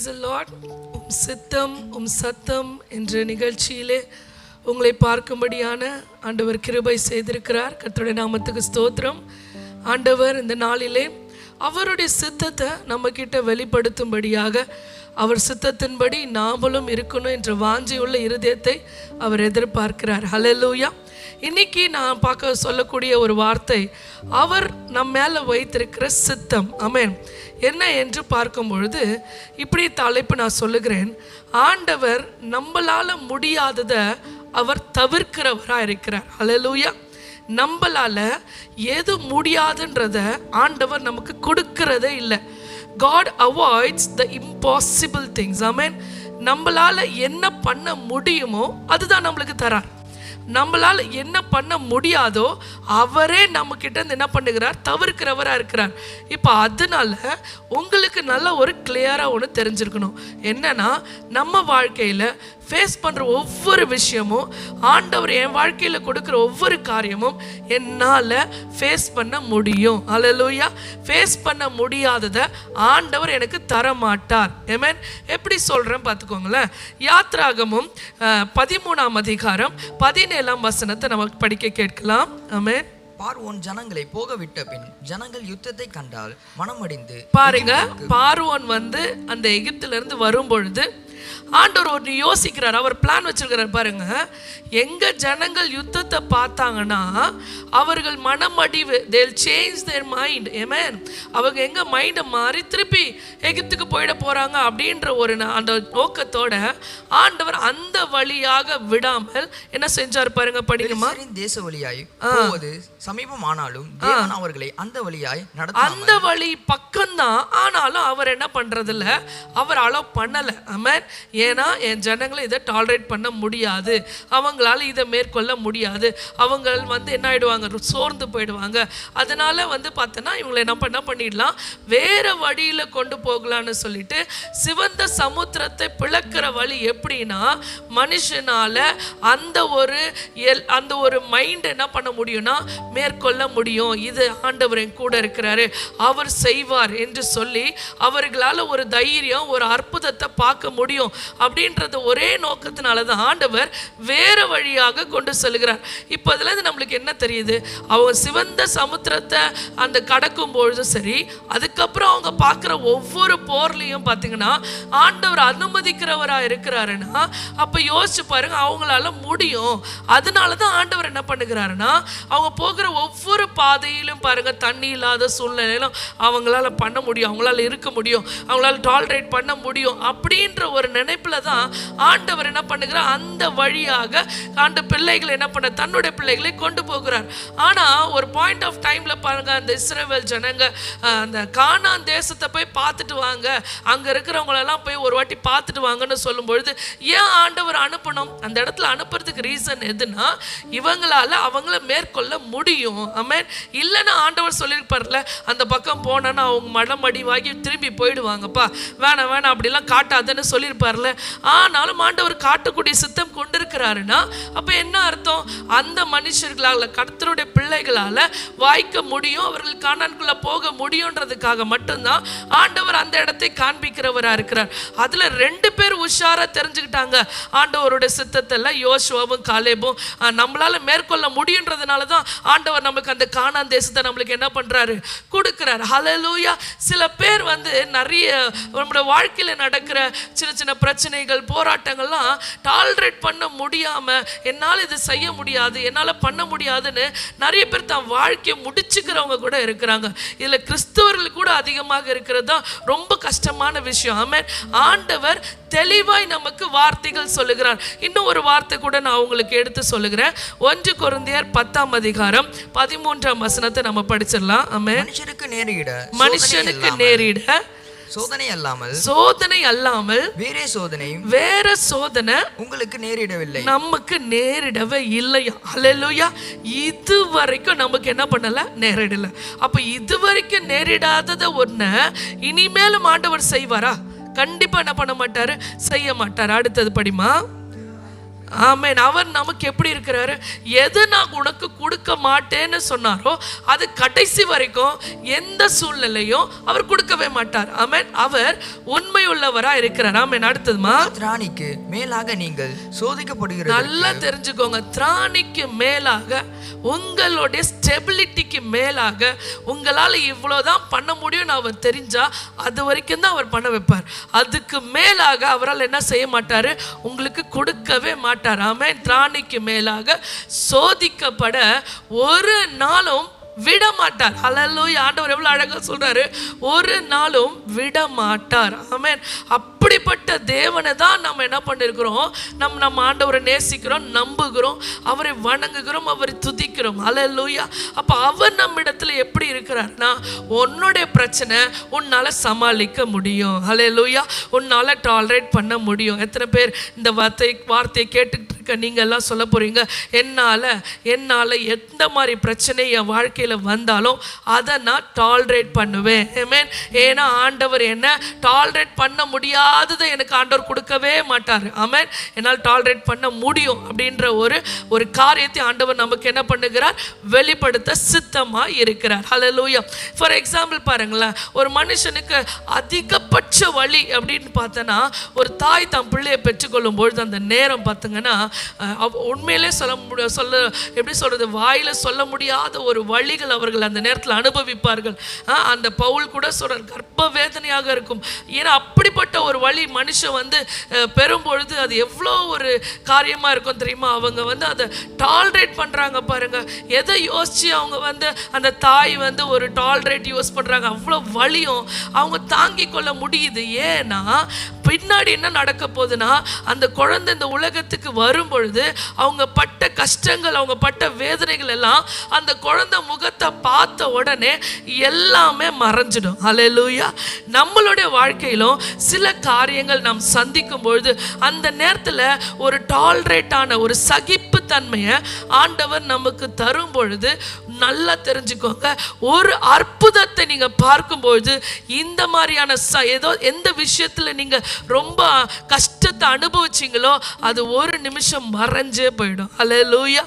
Price Lord உம் சித்தம் உம் சத்தம் என்ற நிகழ்ச்சியிலே உங்களை பார்க்கும்படியான ஆண்டவர் கிருபை செய்திருக்கிறார். கர்த்தருடைய நாமத்துக்கு ஸ்தோத்திரம். ஆண்டவர் இந்த நாளிலே அவருடைய சித்தத்தை நம்ம கிட்ட வெளிப்படுத்தும்படியாக அவர் சித்தத்தின்படி நாமளும் இருக்கணும் என்ற வாஞ்சியுள்ள இருதயத்தை அவர் எதிர்பார்க்கிறார். ஹalleluya இன்னைக்கு நான் பார்க்க சொல்லக்கூடிய ஒரு வார்த்தை அவர் நம் மேலே வைத்திருக்கிற சித்தம். அமேன் என்ன என்று பார்க்கும் பொழுது இப்படி தலைப்பு நான் சொல்லுகிறேன். ஆண்டவர் நம்மளால் முடியாததை அவர் தவிர்க்கிறவராக இருக்கிறார். அலலூயா நம்மளால் எது முடியாதுன்றத ஆண்டவர் நமக்கு கொடுக்கறதே இல்லை. God avoids the impossible things I mean நம்மளால் என்ன பண்ண முடியுமோ அதுதான் நம்மளுக்கு தரார். நம்மளால் என்ன பண்ண முடியாதோ அவரே நம்ம கிட்ட என்ன பண்ணுகிறார்? தவிர்க்கிறவராக இருக்கிறார். இப்போ அதனால உங்களுக்கு நல்ல ஒரு கிளியராக ஒன்று தெரிஞ்சிருக்கணும். என்னன்னா நம்ம வாழ்க்கையில் ஃபேஸ் பண்ணுற ஒவ்வொரு விஷயமும் ஆண்டவர் என் வாழ்க்கையில் கொடுக்குற ஒவ்வொரு காரியமும் என்னால் ஃபேஸ் பண்ண முடியும். அல்லலூயா ஃபேஸ் பண்ண முடியாததை ஆண்டவர் எனக்கு தர மாட்டார் ஏமேன் எப்படி சொல்கிறேன் பார்த்துக்கோங்களேன். யாத்ராகமும் பதிமூணாம் அதிகாரம் பதினேழாம் வசனத்தை நமக்கு படிக்க கேட்கலாம். ஆமென் பார்வோன் ஜனங்களை போக விட்ட பின் ஜனங்கள் யுத்தத்தை கண்டால் மனமடிந்து பாருங்க பார்வோன் வந்து அந்த எகிப்துல இருந்து வரும் பொழுது ஆண்டவர் ஒன்று யோசிக்கிறார் அவர் பிளான் வச்சிருக்கிறார் பாருங்க. எங்க ஜனங்கள் யுத்தத்தை பார்த்தாங்கன்னா அவர்கள் மனமடிவு தேல் சேஞ்ச் தேர் மைண்ட் ஏமேன் அவங்க எங்க மைண்டை மாறி திருப்பி எகிப்துக்கு போயிட போறாங்க அப்படின்ற ஒரு அந்த நோக்கத்தோட ஆண்டவர் அந்த வழியாக விடாமல் என்ன செஞ்சார் பாருங்க படிக்குமா தேச வழியாய் போவது சமீபமானாலும் தேவன் அவர்களை அந்த வழியாய் நடத்த அந்த வழி பக்கம்தான் ஆனாலும் அவர் என்ன பண்றதில்ல அவர் அலோவ் பண்ணல. ஆமென் ஏன்னா என் ஜனங்களை இதை டாலரேட் பண்ண முடியாது. அவங்களால இதை மேற்கொள்ள முடியாது. அவங்க வந்து என்ன ஆயிடுவாங்க? சோர்ந்து போயிடுவாங்க. அதனால வந்து பார்த்தோன்னா இவங்களை என்ன பண்ண பண்ணிடலாம்? வேற வழியில கொண்டு போகலான்னு சொல்லிட்டு சிவந்த சமுத்திரத்தை பிளக்கிற வழி எப்படின்னா மனுஷனால அந்த ஒரு எல் அந்த ஒரு மைண்ட் என்ன பண்ண முடியும்னா மேற்கொள்ள முடியும். இது ஆண்டவர் என் கூட இருக்கிறாரு. அவர் செய்வார் என்று சொல்லி அவர்களால் ஒரு தைரியம் ஒரு அற்புதத்தை பார்க்க முடியும். அப்படின்றது ஒரே நோக்கத்தினால தான் ஆண்டவர் வேறு வழியாக கொண்டு செல்கிறார். இப்போ அதுலேருந்து நம்மளுக்கு என்ன தெரியுது? அவங்க சிவந்த சமுத்திரத்தை அந்த கடக்கும் பொழுதும் சரி அதுக்கப்புறம் அவங்க பார்க்குற ஒவ்வொரு போர்லையும் பார்த்தீங்கன்னா ஆண்டவர் அனுமதிக்கிறவராக இருக்கிறாருன்னா அப்போ யோசிச்சு பாருங்க அவங்களால முடியும். அதனால தான் ஆண்டவர் என்ன பண்ணுகிறாருன்னா அவங்க போகிற ஒவ்வொரு பாதையிலும் பாருங்க தண்ணி இல்லாத சூழ்நிலையிலும் அவங்களால பண்ண முடியும் அவங்களால இருக்க முடியும் அவங்களால டாலரேட் பண்ண முடியும் அப்படின்ற ஒரு நினைப்புல தான் ஆண்டவர் என்ன பண்ணுகிறார்? அந்த வழியாக ஆண்ட பிள்ளைகளை என்ன பண்ண தன்னுடைய பிள்ளைகளை கொண்டு போகிறார். ஆனால் ஒரு பாயிண்ட் ஆஃப் டைம்ல பாருங்க அந்த இஸ்ரேல் ஜனங்க அந்த கானான் தேசத்தை போய் பார்த்துட்டு வாங்க. அங்க இருக்கிறவங்களெல்லாம் போய் ஒரு வாட்டி பார்த்துட்டு வாங்கன்னு சொல்லும் பொழுது ஏன் ஆண்டவர் அனுப்பணும்? அந்த இடத்துல அனுப்புறதுக்கு ரீசன் எதுனா இவங்களால அவங்கள மேற்கொள்ள முடியும். ஆமென் இல்லைன்னா ஆண்டவர் சொல்லியிருப்பார்ல அந்த பக்கம் போனேன்னா அவங்க மடமடிவாகி திரும்பி போயிடுவாங்கப்பா. வேணாம் வேணாம் அப்படிலாம் காட்டாதுன்னு சொல்லியிருப்பார்ல. ஆனாலும் ஆண்டவர் காட்டக்கூடிய சித்தம் கொண்டிருக்கிறாருன்னா அப்போ என்ன அர்த்தம்? அந்த மனுஷர்களால் கர்த்தருடைய பிள்ளைகளால வாய்க்க முடியும் அவர்கள் காணான்குள்ள போக முடியுன்றதுக்காக மட்டும்தான் ஆண்டவர் அந்த இடத்தை காண்பிக்கிறவரா இருக்கிறார். அதில் ரெண்டு பேர் உஷாரா தெரிஞ்சுக்கிட்டாங்க. ஆண்டவருடைய சித்தத்தில் யோசுவாவும் காலேபும் நம்மளால் நம்மளால மேற்கொள்ள முடியுன்றதுனால தான் ஆண்டவர் நம்மளுக்கு அந்த காணான் தேசத்தை நம்மளுக்கு என்ன பண்றாரு? கொடுக்கிறார். ஹலலூயா சில பேர் வந்து நிறைய நம்மளோட வாழ்க்கையில நடக்கிற சின்ன சின்ன பிரச்சனைகள் போராட்டங்கள்லாம் டாலரேட் பண்ண முடியாம என்னால் இது செய்ய முடியாது என்னால் பண்ண முடியாதுன்னு நிறைய பேர் தன் வாழ்க்கையை முடிச்சுக்கிறவங்க கூட இருக்கிறாங்க. இதில் கிறிஸ்தவர்கள் கூட அதிகமாக இருக்கிறது தான் ரொம்ப கஷ்டமான விஷயம். ஆமென் ஆண்டவர் தெளிவாய் நமக்கு வார்த்தைகள் சொல்லுகிறார். இன்னும் ஒரு வார்த்தை கூட நான் உங்களுக்கு எடுத்து சொல்லுகிறேன். ஒன்று கொருந்தியர் பத்தாம் அதிகாரம் பதிமூன்றாம் வசனத்தை நம்ம படிச்சிடலாம். ஆமென் மனுஷருக்கு நேரிட மனுஷனுக்கு நேரிட சோதனை அல்லாமல் சோதனை அல்லாமல் வேறே சோதனையும் வேற சோதனை உங்களுக்கு நேரிடவில்லை. நமக்கு நேரிடவே இல்லையா அல்லேலூயா இது வரைக்கும் நமக்கு என்ன பண்ணல? நேரிடல. அப்ப இது வரைக்கும் நேரிடாதத ஒண்ண இனிமேலும் ஆண்டவர் செய்வாரா? கண்டிப்பா என்ன பண்ண மாட்டாரு? செய்ய மாட்டார். அடுத்தது படிமா? ஆமேன். அவர் நமக்கு எப்படி இருக்கிறாரு? எது நான் உனக்கு கொடுக்க மாட்டேன்னு சொன்னாரோ அது கடைசி வரைக்கும் எந்த சூழ்நிலையும் அவர் கொடுக்கவே மாட்டார். ஆமேன். அவர் உண்மை உள்ளவரா இருக்கிறார் ஆமென் அடுத்ததுமா? திராணிக்கு மேலாக நீங்கள் சோதிக்கப்படுகிறது நல்லா தெரிஞ்சுக்கோங்க. திராணிக்கு மேலாக உங்களுடைய ஸ்டெபிலிட்டிக்கு மேலாக உங்களால் இவ்வளோதான் பண்ண முடியும்னு அவர் தெரிஞ்சா அது வரைக்கும் தான் அவர் பண்ண வைப்பார். அதுக்கு மேலாக அவரால் என்ன செய்ய மாட்டார்? உங்களுக்கு கொடுக்கவே மாட்டார். ஆமென். திராணிக்கு மேலாக சோதிக்கப்பட ஒரு நாளும் விட மாட்டார் ஆண்டவர் எவ்வளோ அழகாக சொல்கிறாரு ஒரு நாளும் விட மாட்டார் அப்படிப்பட்ட தேவனை தான் நம்ம என்ன பண்ணிருக்கிறோம்? நம் நம்ம ஆண்டவரை நேசிக்கிறோம் நம்புகிறோம் அவரை வணங்குகிறோம் அவரை துதிக்கிறோம். அல்லூயா அப்போ அவர் நம்ம இடத்துல எப்படி இருக்கிறார்னா உன்னுடைய பிரச்சனை உன்னால் சமாளிக்க முடியும். அல்லூயா உன்னால் டாலரேட் பண்ண முடியும். எத்தனை பேர் இந்த வார்த்தை வார்த்தையை கேட்டுக்கிட்டு இருக்க நீங்கள் எல்லாம் சொல்ல போகிறீங்க என்னால் என்னால் எந்த மாதிரி பிரச்சனை என் வாழ்க்கையில் வந்தாலும் அதை நான் டாலரேட் பண்ணுவேன். Amen. ஏன்னா ஆண்டவர் என்ன? டாலரேட் பண்ண முடியாததை எனக்கு ஆண்டவர் கொடுக்கவே மாட்டார். ஆமேன் என்னால் டாலரேட் பண்ண முடியும் அப்படின்ற ஒரு ஒரு காரியத்தை ஆண்டவர் நமக்கு என்ன பண்ணுகிறார்? வெளிப்படுத்த சித்தமாக இருக்கிறார். ஹalleluya ஃபார் எக்ஸாம்பிள் பாருங்களேன். ஒரு மனுஷனுக்கு அதிகபட்ச வழி அப்படின்னு பார்த்தோன்னா ஒரு தாய் தன் பிள்ளையை பெற்றுக்கொள்ளும் பொழுது அந்த நேரம் பார்த்தீங்கன்னா உண்மையிலே சொல்ல முடிய சொல்ல எப்படி சொல்கிறது வாயில் சொல்ல முடியாத ஒரு வழிகள் அவர்கள் அந்த நேரத்தில் அனுபவிப்பார்கள். அந்த பவுல் கூட சொல்கிறார் கர்ப்ப வேதனையாக இருக்கும். ஏன்னா அப்படிப்பட்ட ஒரு வழி மனுஷன் வந்து பெறும்பொழுது அது எவ்வளோ ஒரு காரியமாக இருக்கும் தெரியுமா? அவங்க வந்து அதை டால்ரேட் பண்ணுறாங்க பாருங்கள் எதை யோசித்து அவங்க வந்து அந்த தாய் வந்து ஒரு டால்ரேட் யூஸ் பண்ணுறாங்க அவ்வளோ வலியும் அவங்க தாங்கிக் கொள்ள முடியுது. ஏன்னா பின்னாடி என்ன நடக்க போகுதுன்னா அந்த குழந்தை இந்த உலகத்துக்கு வரும் பொழுது அவங்க பட்ட கஷ்டங்கள் அவங்க பட்ட வேதனைகள் எல்லாம் அந்த குழந்தை முகத்தை பார்த்த உடனே எல்லாமே மறைஞ்சிடும். அலையலூயா நம்மளுடைய வாழ்க்கையிலும் சில காரியங்கள் நாம் சந்திக்கும் பொழுது அந்த நேரத்தில் ஒரு டால்ரேட்டான ஒரு சகிப்பு தன்மையை ஆண்டவர் நமக்கு தரும் பொழுது நல்லா தெரிஞ்சுக்கோங்க. ஒரு அற்புதத்தை நீங்கள் பார்க்கும்பொழுது இந்த மாதிரியான ச ஏதோ எந்த விஷயத்துல நீங்கள் ரொம்ப கஷ்டத்தை அனுபவிச்சீங்களோ அது ஒரு நிமிஷம் மறைஞ்சே போயிடும். ஹalleluya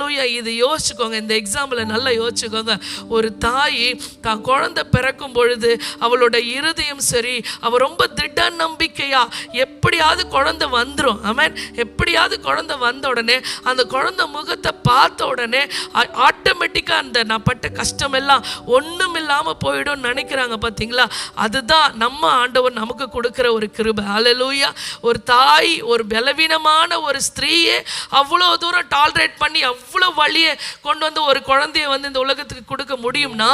லூயா இது யோசிச்சுக்கோங்க. இந்த எக்ஸாம்பிளை நல்லா யோசிச்சுக்கோங்க. ஒரு தாய் தான் குழந்தை பிறக்கும் பொழுது அவளோட இருதயம் சரி அவள் ரொம்ப திட நம்பிக்கையா எப்படியாவது குழந்தை வந்துடும் ஆமென் எப்படியாவது குழந்தை வந்த உடனே அந்த குழந்தை முகத்தை பார்த்த உடனே ஆட்டோமேட்டிக்காக அந்த நான் பட்ட கஷ்டம் எல்லாம் ஒன்றும் இல்லாமல் போயிடும்னு நினைக்கிறாங்க பார்த்தீங்களா அதுதான் நம்ம ஆண்டவர் நமக்கு கொடுக்குற ஒரு கிருபை. அலலூயா ஒரு தாய் ஒரு பலவீனமான ஒரு ஸ்திரீயே அவ்வளோ தூரம் டாலரேட் பண்ணி அவ்வளோ வழியை கொண்டு வந்து ஒரு குழந்தைய வந்து இந்த உலகத்துக்கு கொடுக்க முடியும்னா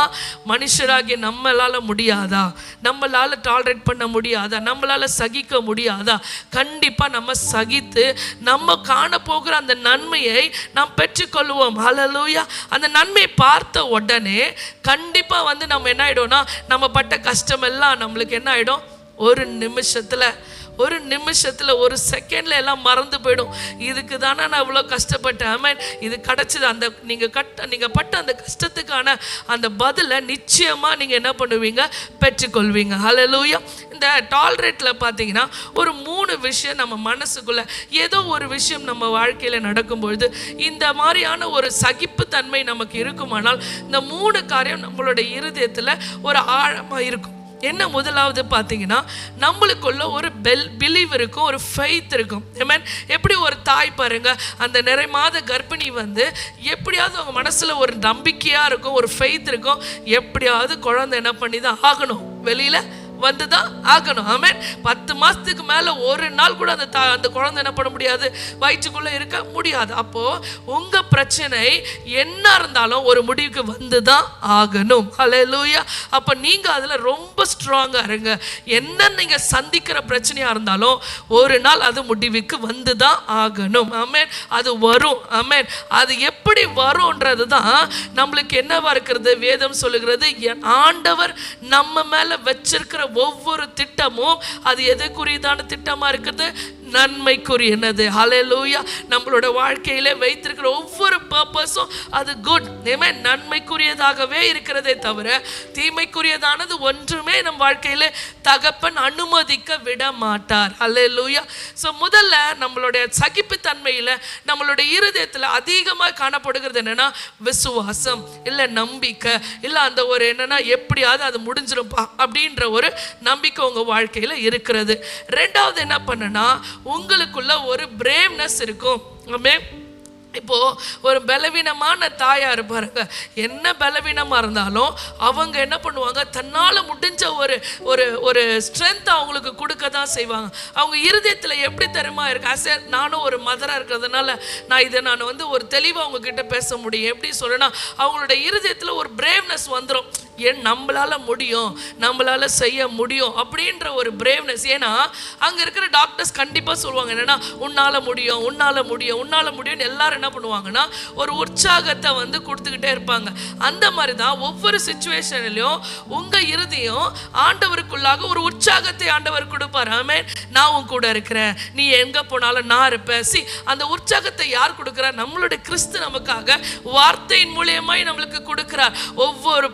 மனுஷராகிய நம்மளால முடியாதா? நம்மளால் டாலரேட் பண்ண முடியாதா? நம்மளால் சகிக்க முடியாதா? கண்டிப்பாக நம்ம சகித்து நம்ம காண போகிற அந்த நன்மையை நாம் பெற்றுக்கொள்வோம். ஹலலூயா அந்த நன்மையை பார்த்த உடனே கண்டிப்பாக வந்து நம்ம என்ன ஆகிடும்னா நம்ம பட்ட கஷ்டம் எல்லாம் நம்மளுக்கு என்ன ஆகிடும் ஒரு நிமிஷத்தில் ஒரு நிமிஷத்தில் ஒரு செகண்ட்ல எல்லாம் மறந்து போயிடும். இதுக்கு தானே நான் இவ்வளோ கஷ்டப்பட்டேன். ஆமாம் இது கிடச்சிது. அந்த நீங்கள் கட்ட நீங்கள் பட்ட அந்த கஷ்டத்துக்கான அந்த பதிலை நிச்சயமாக நீங்கள் என்ன பண்ணுவீங்க? பெற்றுக்கொள்வீங்க. ஹலலூயா இந்த டால்ரேட்டில் பார்த்தீங்கன்னா ஒரு மூணு விஷயம் நம்ம மனசுக்குள்ளே ஏதோ ஒரு விஷயம் நம்ம வாழ்க்கையில் நடக்கும்பொழுது இந்த மாதிரியான ஒரு சகிப்புத்தன்மை நமக்கு இருக்குமானால் இந்த மூணு காரியம் நம்மளோட இருதயத்தில் ஒரு ஆழமாக இருக்கும். என்ன முதலாவது பார்த்தீங்கன்னா நம்மளுக்குள்ள ஒரு பெல் பிலீவ் இருக்கும் ஒரு ஃபெய்த் இருக்கும். ஏமேன் எப்படி ஒரு தாய் பாருங்க அந்த நிறை மாத கர்ப்பிணி வந்து எப்படியாவது அவங்க மனசில் ஒரு நம்பிக்கையாக இருக்கும் ஒரு ஃபெய்த் இருக்கும் எப்படியாவது குழந்தை என்ன பண்ணி தான் ஆகணும். வெளியில் வந்து தான் ஆகணும். ஆமேன் பத்து மாதத்துக்கு மேலே ஒரு நாள் கூட அந்த தா- அந்த குழந்தை என்ன பண்ண முடியாது? வயிற்றுக்குள்ளே இருக்க முடியாது. அப்போது உங்கள் பிரச்சனை என்ன இருந்தாலும் ஒரு முடிவுக்கு வந்து தான் ஆகணும். அலை லூயா அப்போ நீங்கள் அதில் ரொம்ப ஸ்ட்ராங்காக இருங்க. என்ன நீங்கள் சந்திக்கிற பிரச்சனையாக இருந்தாலும் ஒரு நாள் அது முடிவுக்கு வந்து தான் ஆகணும். ஆமேன் அது வரும். ஆமேன் அது எப்படி வரும்ன்றது தான் நம்மளுக்கு என்னவா இருக்கிறது? வேதம் சொல்லுகிறது ஆண்டவர் நம்ம மேலே வச்சிருக்கிற ஒவ்வொரு திட்டமும் அது எதுக்குரியதான திட்டமாக இருக்குது நன்மைக்குரியனது ஹலலூயா நம்மளோட வாழ்க்கையிலே வைத்திருக்கிற ஒவ்வொரு பர்பஸும் அது குட் ஏமே நன்மைக்குரியதாகவே இருக்கிறதே தவிர தீமைக்குரியதானது ஒன்றுமே நம் வாழ்க்கையில தகப்பன் அனுமதிக்க விட மாட்டார் ஹலலூயா ஸோ முதல்ல நம்மளுடைய சகிப்புத்தன்மையில நம்மளுடைய இருதயத்தில் அதிகமாக காணப்படுகிறது என்னன்னா விசுவாசம் இல்லை நம்பிக்கை இல்லை அந்த ஒரு என்னன்னா எப்படியாவது அது முடிஞ்சிருப்பா அப்படின்ற ஒரு நம்பிக்கை உங்க வாழ்க்கையில இருக்கிறது. ரெண்டாவது என்ன பண்ணுன்னா உங்களுக்குள்ள ஒரு பிரேம்னஸ் இருக்கும். ஆமே இப்போ ஒரு பலவீனமான தாயார் இருப்பாருங்க. என்ன பலவீனமா இருந்தாலும் அவங்க என்ன பண்ணுவாங்க? தன்னால முடிஞ்ச ஒரு ஒரு ஒரு ஸ்ட்ரென்த் அவங்களுக்கு கொடுக்க தான் செய்வாங்க. அவங்க இருதயத்துல எப்படி தருமா இருக்கு? அசே நானும் ஒரு மதரா இருக்கிறதுனால நான் இதை நான் வந்து ஒரு தெளிவா அவங்க கிட்ட பேச முடியும். எப்படி சொல்றேன்னா அவங்களோட இருதயத்துல ஒரு பிரேவ்னஸ் வந்துடும் ஏன் நம்மளால முடியும் நம்மளால செய்ய முடியும் அப்படின்ற ஒரு பிரேவ்னஸ் ஏன்னா அங்கே இருக்கிற டாக்டர்ஸ் கண்டிப்பாக சொல்லுவாங்க என்னன்னா உன்னால் முடியும் உன்னால் முடியும் உன்னால் முடியும்னு எல்லாரும் என்ன பண்ணுவாங்கன்னா ஒரு உற்சாகத்தை வந்து கொடுத்துக்கிட்டே இருப்பாங்க. அந்த மாதிரி தான் ஒவ்வொரு சுச்சுவேஷன்லையும் உங்கள் இறுதியும் ஆண்டவருக்குள்ளாக ஒரு உற்சாகத்தை ஆண்டவர் கொடுப்பார். ஆமே நான் உன் கூட இருக்கிறேன். நீ எங்கே போனாலும் நான் இருப்பேன். சி அந்த உற்சாகத்தை யார் கொடுக்குறா? நம்மளுடைய கிறிஸ்து நமக்காக வார்த்தையின் மூலியமாய் நம்மளுக்கு கொடுக்குறார். ஒவ்வொரு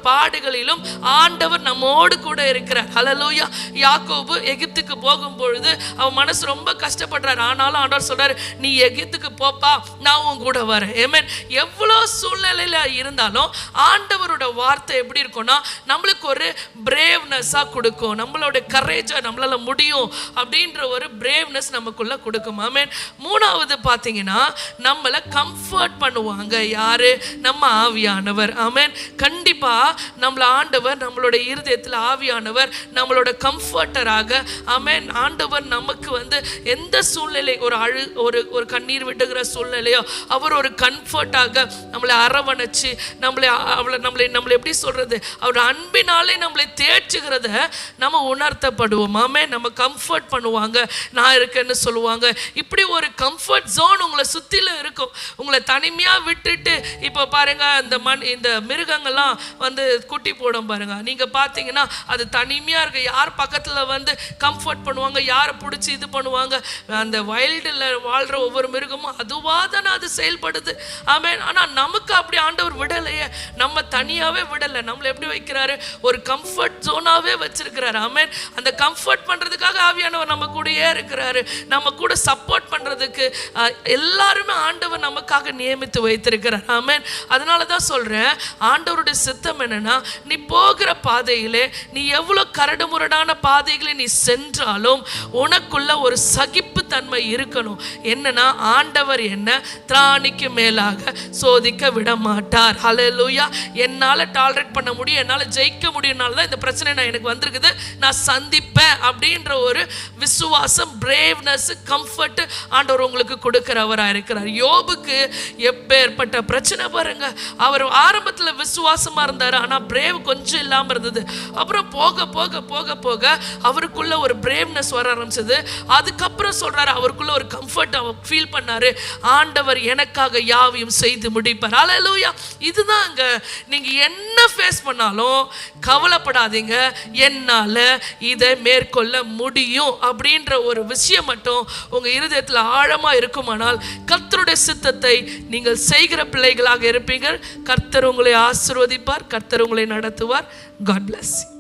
நாட்களிலும் ஆண்டவர் நம்மோடு கூட இருக்கிறார். ஹalleluya யாக்கோபு எகிப்துக்கு போகும் பொழுது அவன் மனசு ரொம்ப கஷ்டப்படுறார். ஆனாலும் ஆண்டவர் சொல்றாரு நீ எகிப்துக்கு போப்பா நான் உன் கூட வரேன். ஏமேன் எவ்வளோ சூழ்நிலையில இருந்தாலும் ஆண்டவரோட வார்த்தை எப்படி இருக்கும்னா நம்மளுக்கு ஒரு பிரேவ்னஸ்ஸாக கொடுக்கும். நம்மளோட கரேஜா நம்மளால முடியும் அப்படின்ற ஒரு பிரேவ்னஸ் நமக்குள்ள கொடுக்கும். ஆமேன் மூணாவது பார்த்தீங்கன்னா நம்மளை கம்ஃபர்ட் பண்ணுவாங்க யாரு? நம்ம ஆவியானவர். ஆமேன் கண்டிப்பா நம்மளை ஆண்டவர் நம்மளோட இருதயத்தில் ஆவியானவர் நம்மளோட கம்ஃபர்டராக அமேன் ஆண்டவர் நமக்கு வந்து எந்த சூழ்நிலை ஒரு அழு ஒரு ஒரு கண்ணீர் விட்டுகிற சூழ்நிலையோ அவர் ஒரு கம்ஃபர்ட்டாக நம்மளை அரவணைச்சு நம்மளை அவளை நம்மளை நம்மளை எப்படி சொல்கிறது அவர் அன்பினாலே நம்மளை தேய்ச்சிக்கிறத நம்ம உணர்த்தப்படுவோம். ஆமே நம்ம கம்ஃபர்ட் பண்ணுவாங்க. நான் இருக்கேன்னு சொல்லுவாங்க. இப்படி ஒரு கம்ஃபர்ட் ஜோன் உங்களை சுற்றிலும் இருக்கும். உங்களை தனிமையாக விட்டுட்டு இப்போ பாருங்க இந்த மண் இந்த மிருகங்கள்லாம் வந்து குட்டி போடும் பாருங்க. நீங்க பார்த்தீங்கன்னா அது தனிமையாக இருக்கு. யார் பக்கத்தில் வந்து கம்ஃபர்ட் பண்ணுவாங்க யாரை பிடிச்சி இது பண்ணுவாங்க அந்த வைல்டில் வாழ்கிற ஒவ்வொரு மிருகமும் அதுவாக தானே அது செயல்படுது. ஆமே ஆனால் நமக்கு அப்படி ஆண்டவர் விடலையே. நம்ம தனியாகவே விடலை. நம்மளை எப்படி வைக்கிறாரு? ஒரு கம்ஃபர்ட் ஜோனாகவே வச்சிருக்கிறாரு. ஆமென். அந்த கம்ஃபர்ட் பண்ணுறதுக்காக ஆவியானவர் நம்ம கூடயே இருக்கிறாரு. நம்ம கூட சப்போர்ட் பண்ணுறதுக்கு எல்லாருமே ஆண்டவர் நமக்காக நியமித்து வைத்திருக்கிறார். ஆமென். அதனால தான் சொல்கிறேன் ஆண்டவருடைய சித்தம் என்னென்னா நீ போகிற பாதையிலே நீ எவ்வளோ கரடுமுரடான பாதைகளை நீ சென்றாலும் உனக்குள்ள ஒரு சகிப்பு தன்மை இருக்கணும். என்னன்னா ஆண்டவர் என்ன திராணிக்கு மேலாக சோதிக்க விட மாட்டார் ஹலலூயா என்னால் டாலரேட் பண்ண முடியும் என்னால் ஜெயிக்க முடியும்னால தான் இந்த பிரச்சனை நான் எனக்கு வந்திருக்குது. நான் சந்திப்பேன் அப்படின்ற ஒரு விசுவாசம் பிரேவ்னஸ் கம்ஃபர்ட் ஆண்டவர் உங்களுக்கு கொடுக்கிறவராக இருக்கிறார். யோபுக்கு எப்பேற்பட்ட பிரச்சனை பாருங்க. அவர் ஆரம்பத்தில் விசுவாசமாக இருந்தார் ஆனால் பிரேவ் கொஞ்சம் இல்லாமல் இருந்தது. அப்புறம் போக போக போக போக அவருக்குள்ள ஒரு பிரேம்னஸ் வர ஆரம்பிச்சது. அதுக்கப்புறம் சொல்கிறாரு அவருக்குள்ள ஒரு கம்ஃபர்ட் அவர் ஃபீல் பண்ணார். ஆண்டவர் எனக்காக யாவையும் செய்து முடிப்பார். ஹalleluya இதுதான் அங்கே நீங்கள் என்ன ஃபேஸ் பண்ணாலும் கவலைப்படாதீங்க. என்னால் இதை மேற்கொள்ள முடியும் அப்படின்ற ஒரு விஷயம் மட்டும் உங்கள் இருதயத்தில் ஆழமாக இருக்குமானால் கர்த்தருடைய சித்தத்தை நீங்கள் செய்கிற பிள்ளைகளாக இருப்பீர்கள். கர்த்தர் உங்களை ஆசிர்வதிப்பார். கர்த்தர் உங்களை நட நடத்துவார் காட் bless you